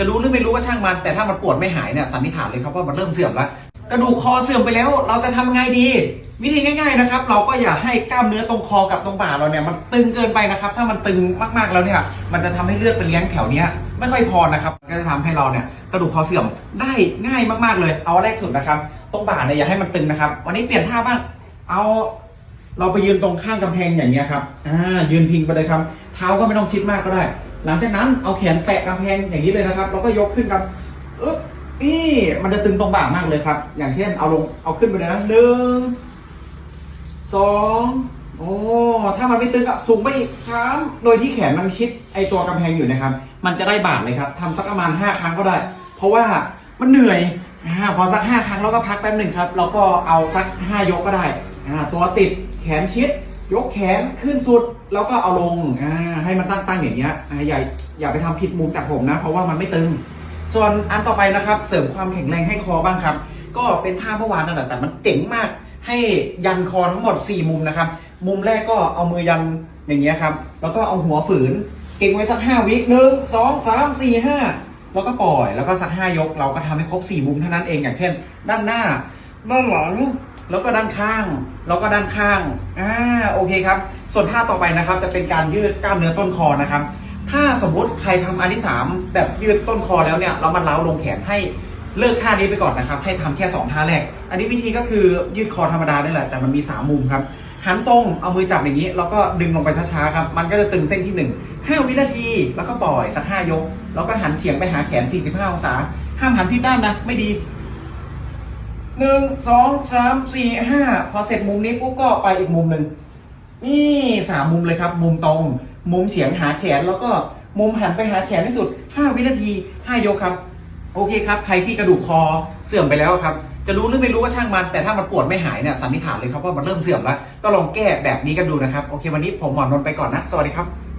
จะรู้หรือไม่รู้ก็ช่างมัน แต่ถ้ามันปวดไม่หายเนี่ยสันนิษฐานเลยครับว่ามันเริ่มเสื่อมแล้วกระดูกคอเสื่อมไปแล้ว เราจะทำไงดี วิธีง่าย ๆนะครับ เราก็อย่าให้กล้ามเนื้อตรงคอกับตรงบ่าเราเนี่ยมันตึงเกินไปนะครับ ถ้ามันตึงมากๆแล้วเนี่ย มันจะทำให้เลือดไปเลี้ยงแถวเนี้ยไม่ค่อยพอนะครับ ก็จะทำให้เราเนี่ยกระดูกคอเสื่อมได้ง่ายมากๆเลย เอาแรกสุดนะครับ ตรงบ่าเนี่ยอย่าให้มันตึงนะครับ วันนี้เปลี่ยนท่าบ้าง เอาเราไปยืนตรงข้างกำแพงอย่างเงี้ยครับ อ่า ยืนพิงไปเลยครับ เท้าก็ไม่ต้องชิดมากก็ได้ หลังจากนั้นเอาแขนแตะกำแพงอย่างนี้เลยนะครับ แล้วก็ยกขึ้นครับอึ๊บนี่มันจะตึงตรงบ่ามากเลยครับ อย่างเช่นเอาลงเอาขึ้นไปเลยนะหนึ่งสองโอ้ถ้ามันไม่ตึงอะสูงไปอีกสามโดยที่แขนมันชิดไอตัวกำแพงอยู่นะครับ มันจะได้บาทเลยครับทำสักประมาณห้าครั้งก็ได้ เพราะว่ามันเหนื่อยอ่าพอสักห้าครั้งเราก็พักแป๊บหนึ่งครับ แล้วก็เอาสักห้ายกก็ได้อ่าตัวติดแขนชิด ยกแขนขึ้นสุดแล้วก็เอาลงอ่าให้มันตั้งๆอย่างเงี้ยอ่าอย่าอย่าไปทำผิดมุมจากผมนะ เพราะว่ามันไม่ตึง ส่วนอันต่อไปนะครับ เสริมความแข็งแรงให้คอบ้างครับ ก็เป็นท่าเมื่อวานนั่นแหละแต่มันเจ๋งมาก ให้ยันคอทั้งหมด 4 มุมนะครับ มุมแรกก็เอามือยันอย่างเงี้ยครับ แล้วก็เอาหัวฝืนเก่งไว้สัก 5 วิหนึ่งสองสามสี่ห้าแล้วก็ปล่อยแล้วก็สัก 5 ยก เราก็ทำให้ครบ 4 มุมเท่านั้นเองอย่างเช่น ด้านหน้าด้านหลัง แล้วก็ด้านข้าง แล้วก็ด้านข้างอ่าโอเคครับ ส่วนท่าต่อไปนะครับ จะเป็นการยืดกล้ามเนื้อต้นคอนะครับ ถ้าสมมติใครทำอันที่สามแบบยืดต้นคอแล้วเนี่ยแล้วมันเล้าลงแขนให้เลิกท่านี้ไปก่อนนะครับ ให้ทำแค่ 2 ท่าแรก อันนี้วิธีก็คือยืดคอธรรมดานี่แหละ แต่มันมี 3 มุมครับ หันตรง เอามือจับอย่างนี้ แล้วก็ดึงลงไปช้าๆครับ มันก็จะตึงเส้นที่ 1 5 วินาที แล้วก็ปล่อยสัก 5 ยก แล้วก็หันเฉียงไปหาแขน 45 องศา ห้ามหันผิดด้านนะ ไม่ดี หนึ่งสองสามสี่ห้าพอเสร็จมุมนี้ปุ๊บก็ไปอีกมุมหนึ่งนี่สามมุมเลยครับ มุมตรง มุมเฉียงหาแขนแล้วก็มุมหันไปหาแขนที่สุด 5 วินาที 5 ยกครับ โอเคครับ ใครที่กระดูกคอเสื่อมไปแล้วครับ จะรู้หรือไม่รู้ก็ช่างมัน แต่ถ้ามันปวดไม่หายเนี่ยสันนิษฐานเลยครับว่ามันเริ่มเสื่อมแล้ว ก็ลองแก้แบบนี้กันดูนะครับ โอเค วันนี้ผมหมอนนท์ไปก่อนนะ สวัสดีครับ